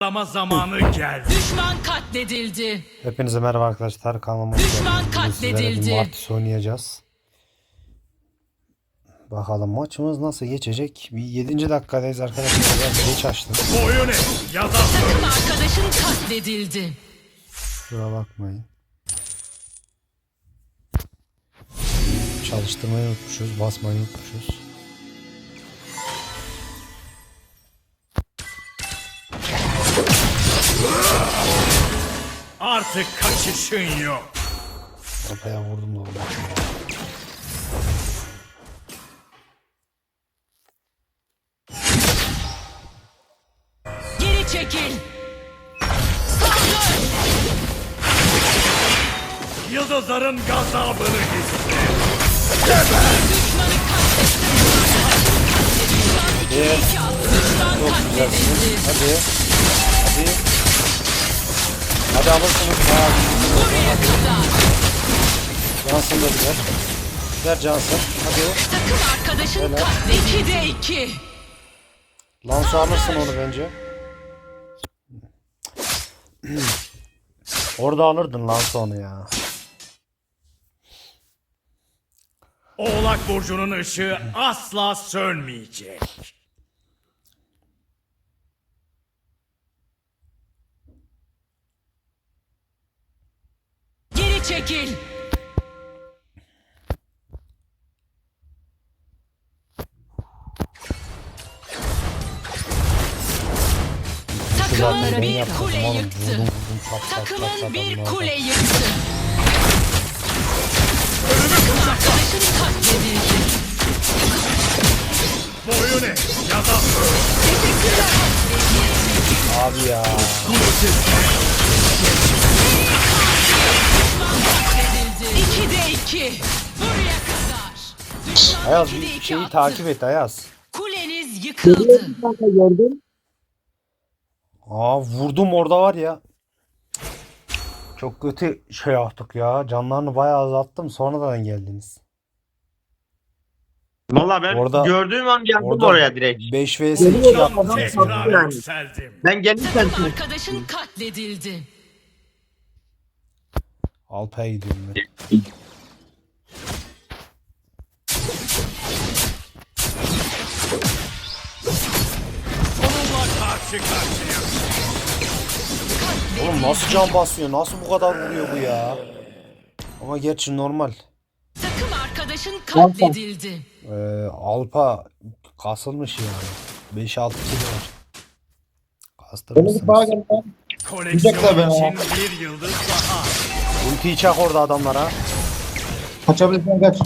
Ama zamanı geldi. Düşman katledildi. Hepinize merhaba arkadaşlar. Kanalıma hoş Düşman geldiniz. Bugün sizlerle katledildi. Bir Mortis oynayacağız. Bakalım maçımız nasıl geçecek? Bir 7. dakikadayız arkadaşlar. Biraz geç açtım. Boyun eğ ya da Takım arkadaşın katledildi. Kusura bakmayın. Çalıştırmayı unutmuşuz. Basmayı unutmuşuz. Artık kaçışın yok. Kafaya vurdum da oldu. Geri çekil. Saldır. Yıldızların gazabını hisset. Düşmanı katledildi. Düşman Çok güzelsin. katledildi. Hadi. Hadi. Hadi alırsınız. Ha, Buraya kadar. Cansın da gider. Gider Cansın. Hadi. Takım arkadaşın Helal. katledildi. 2'de 2. Lansı alırsın onu bence. Orada alırdın Lansı onu ya. Oğlak burcunun ışığı asla sönmeyecek. Geri çekil. Takımın bir kule yıktı. Takımın bir kule yıktı. Takım arkadaşın katledildi. Boyun eğ ya da Abi ya. Katledildi. 2'de 2. Buraya kadar. Düşman Ayaz ikide bir iki şeyi attı. takip et Ayaz. Kuleniz yıkıldı. Aa vurdum orada var ya. Çok kötü şey yaptık ya. Canlarını bayağı azalttım. Sonradan geldiniz. Valla ben Orada- gördüğüm an geldim Orada oraya direkt. 5 vs 2 Geliyor yaptım. adam. resmen. tekrar Yani. yükseldim. Ben gelirken Takım arkadaşın katledildi. Alpa'ya gidiyorum ben. Oğlum nasıl can basıyor? Nasıl bu kadar vuruyor bu ya? Ama gerçi normal. Takım arkadaşın katledildi. Ee, Alpa kasılmış yani. 5-6 kilo var. Kastırmışsınız. Koleksiyon için bir yıldız daha. Ultiyi çak orada adamlara. Kaçabilirsen kaç.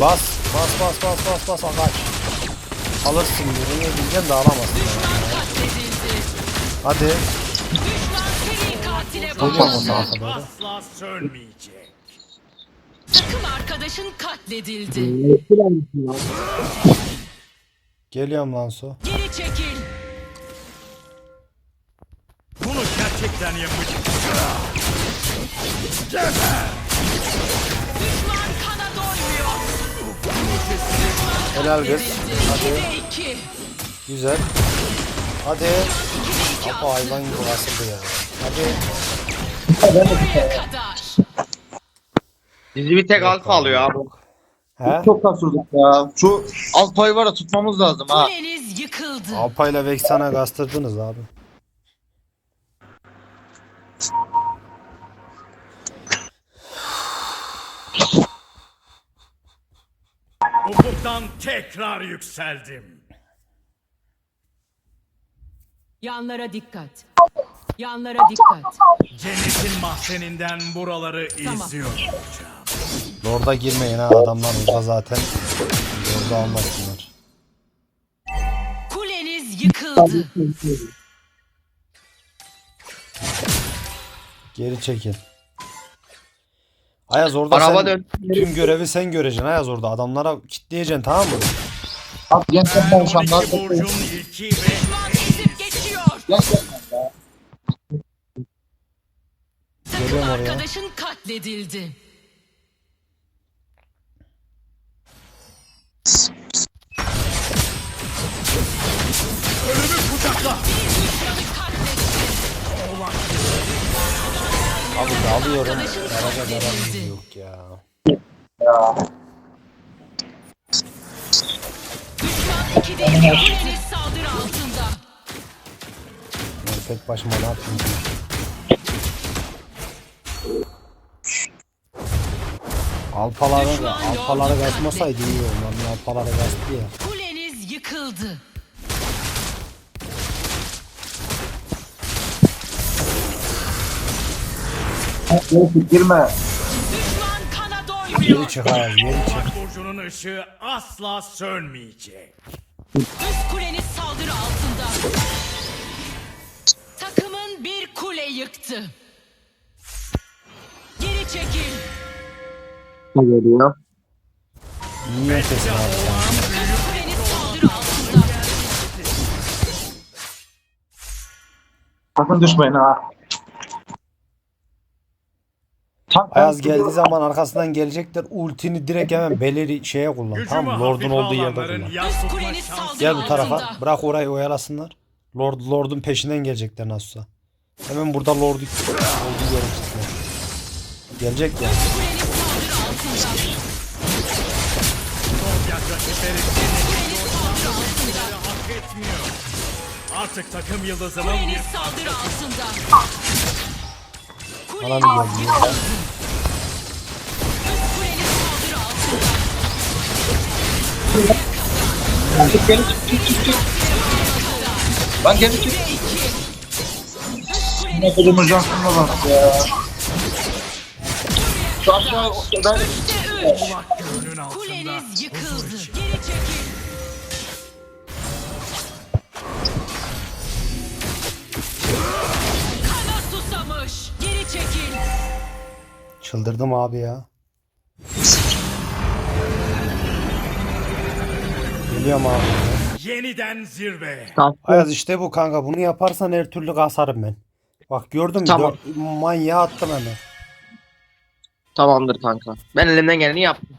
Bas. Bas bas bas bas bas kaç. Alırsın diye diyeceğim de alamazsın. Düşman katledildi. Hadi. Düşman seri katile Hocam doğru. Asla sönmeyecek. Takım arkadaşın katledildi. Geliyorum lan su. Geri çekil. Gerçekten yapacak. Düşman kana doymuyor. Helal kız. Hadi. 2'de 2. Güzel. Hadi. 2'de 2 Apa hayvan gibi asıldı ya. Hadi. Kadar. bizi bir tek alfa alıyor abi. He? Çok kasırdık ya. Şu alt payı var ya tutmamız lazım ha. Kuleniz yıkıldı. Alpa ile Vexan'a kastırdınız abi. Ufuktan tekrar yükseldim. Yanlara dikkat. Yanlara dikkat. Cennetin mahzeninden buraları Tamam. izliyor olacağım. Lord'a girmeyin ha adamlar orada zaten. Lord'u almasınlar. Kuleniz yıkıldı. Geri çekin. Ayaz orada Araba sen dön. tüm görevi sen göreceksin Ayaz orada. Adamlara kitleyeceksin tamam mı? Abi ben şu anda 12 burcun ilki ve Düşman ezip geçiyor. Gençler Takım Geliyorum oraya. arkadaşın katledildi. Alıyorum. Daraja katledildi. yok ya. Düşman 2 değil. Kuleniz saldırı altında. Ben tek başıma ne yapayım? Alpaları, alpaları kaçmasaydı iyi olur. Alpaları kaçtı ya. Kuleniz yıkıldı. Girme. Düşman kana Geri doymuyor. çık Ayaz geri çık. Burcunun ışığı asla sönmeyecek. Üst kuleniz saldırı altında. Takımın bir kule yıktı. Geri çekil. Ne geliyor? Niye kesin abi? Üst kuleniz saldırı altında. Sakın düşmeyin ha. Tank Ayaz geldiği zaman arkasından gelecekler. Ultini direkt hemen beleri şeye kullan. Gücümü Tamam mı? Lord'un olduğu yerde kullan. Üst kuleniz saldırı Gel bu tarafa. altında. Bırak orayı oyalasınlar. Lord Lord'un peşinden gelecekler nasılsa. Hemen burada Lord'u olduğu görürsünler. Gelecek ya. Üst kuleniz saldırı altında. Artık takım yıldızımın bir Kuleniz saldırı altında. Bana mı geldi? Geri çık çık çık çık. Lan geri çık. Ve iki. Üst kuleniz Ne kolumu cansınma bak ya. Şu aşağı ben. Kuleniz yıkıldı. Geri çekil. Çekil. Çıldırdım abi ya. Geliyorum abi. Yeniden zirve. Ayaz işte bu kanka. Bunu yaparsan her türlü kasarım ben. Bak gördün mü? Tamam. Dö- Manyağı attım hemen. Tamamdır kanka. Ben elimden geleni yaptım.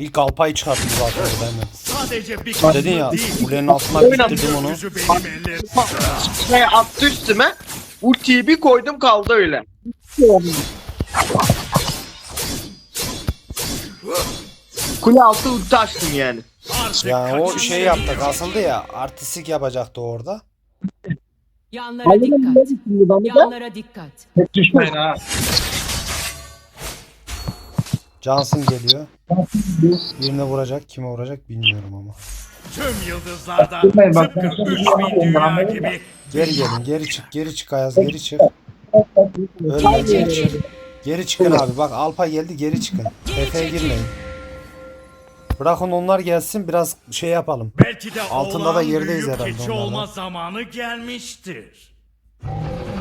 İlk Alpay'ı çıkarttım zaten orada hemen. Sadece bir Dedin ya değil. kulenin altına bitirdim onu. Gücü benim ellerim. Şey attı üstüme. Ultiyi bir koydum kaldı öyle. Kule altı ulti açtım yani. Artık Yani o şey yaptı kasıldı ya. Artistik yapacaktı orada. Yanlara dikkat. Yanlara dikkat. düşmeyin ha. Johnson geliyor. Birine vuracak. Kime vuracak bilmiyorum ama. Tüm yıldızlarda Durmayın, bak, tıpkı ben sana bir 3000 şey yapayım, dünya gibi Geri gelin. Geri çık. Geri çık Ayaz. Geri çık. Ölme geri çık. Geri çıkın abi. Bak Alpa geldi. Geri çıkın. TF'ye girmeyin. Bırakın onlar gelsin. Biraz şey yapalım. belki de Altında da yerdeyiz herhalde onlarla. olma zamanı gelmiştir.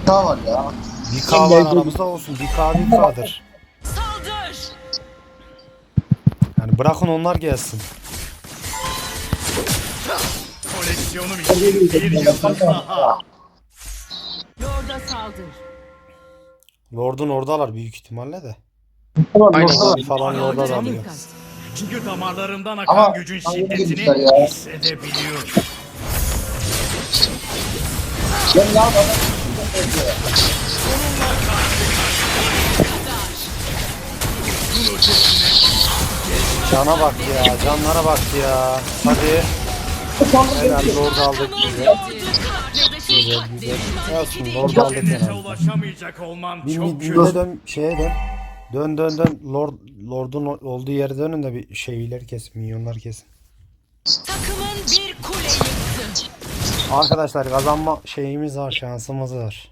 Var ya. Bir K var aramızda olsun. Bir K bir Yani bırakın onlar gelsin. Koleksiyonum için bir yıldız daha. Lorda saldır. Lord'un oradalar büyük ihtimalle de. Aynen. Falan orada dikkat. Çünkü damarlarımdan akan Ama gücün şiddetini hissedebiliyorum. Ben ne yapalım? Bunun ötesine Cana bak ya. Canlara bak ya. Hadi. Helal Lord aldık bize. Arkadaşın katledildi. Olsun Lord aldık herhalde. Bir çok mid kötü. mid'e dön şeye dön. Dön dön dön. Lord Lord'un olduğu yere dönün de bir şeyler kesin. Minyonlar kesin. Takımın bir kule yıktı. Arkadaşlar kazanma şeyimiz var. Şansımız var.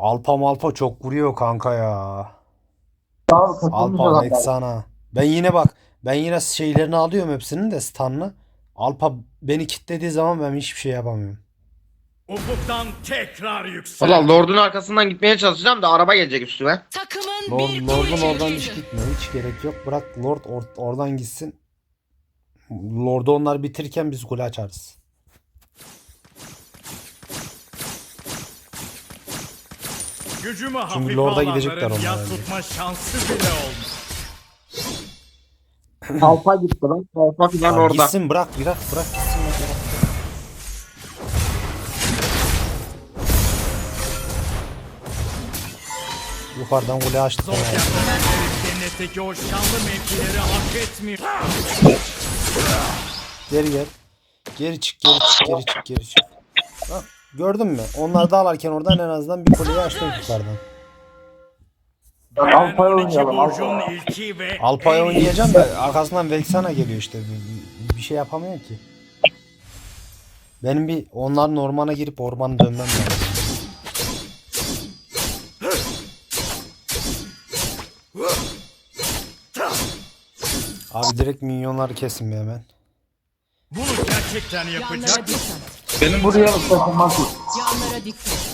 Alpa malpa çok vuruyor kanka ya. Alpa. Nexana. Ben yine bak. Ben yine şeylerini alıyorum hepsinin de stun'ını. Alpa beni kilitlediği zaman ben hiçbir şey yapamıyorum. Ufuktan tekrar yüksel. Valla Lord'un arkasından gitmeye çalışacağım da araba gelecek üstüme. Takımın Lord, bir Lord'un oradan hiç gitmiyor. Hiç gerek yok. Bırak Lord or- oradan gitsin. Lord'u onlar bitirirken biz kule açarız. Gücümü Şimdi Lord'a gidecekler onlar. Yaz tutma şansı bile olmuş. Alpa gitti lan. Alpa filan orada. Gitsin bırak bırak bırak gitsin. lan, bırak. Yukarıdan kule açtı. Zorya cennetteki o şanlı mevkileri hak etmiyor. Geri gel. Geri çık geri çık geri çık geri çık. Ha gördün mü? Onlar dağılarken oradan en azından bir kuleyi açtım yukarıdan. 12 oynayalım Alpay en oynayacağım da arkasından Vexana geliyor işte. Bir, bir- şey yapamıyor ki. Benim bir onların ormana girip ormanı dönmem lazım. Abi direkt minyonları kesin bir hemen. Bunu gerçekten yapacak dikkat. Benim buraya performans yok. Yanlara dikkat.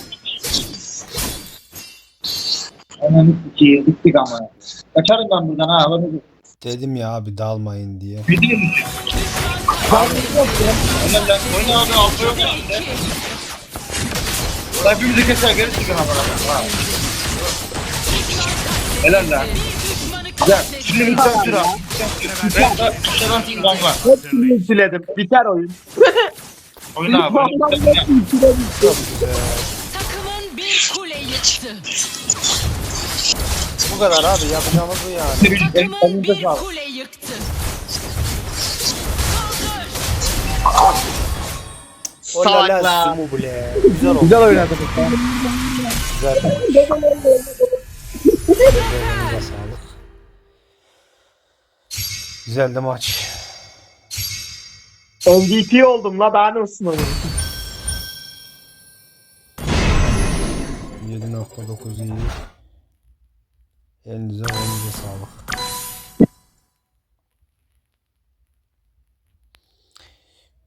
Hemen iki bittik ama. Kaçarım ben buradan ha. Alabilirim. Dedim ya abi dalmayın diye. Gidiyor musun? Oyna lan. Oyna abi Alpa yok bende. Hepimizi keser geri çıkın ama. Helal lan. Güzel. Şimdi lütfen sür abi. Ben de dışarıdan şuradan var. Hepsini siledim. Biter oyun. Oyna abi. Takımın bir kule yıktı. Bu kadar abi yapacağımız bu yani. Takımın bir kule yıktı. Salaklar. Güzel oldu. Güzel oynadık. Güzel. Sağlık. Güzeldi maç. MVP oldum la daha ne olsun oyun. 7.9 iyi. Elinize elinize sağlık.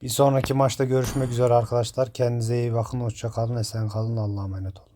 Bir sonraki maçta görüşmek üzere arkadaşlar. Kendinize iyi bakın. Hoşça kalın. Esen kalın. Allah'a emanet olun.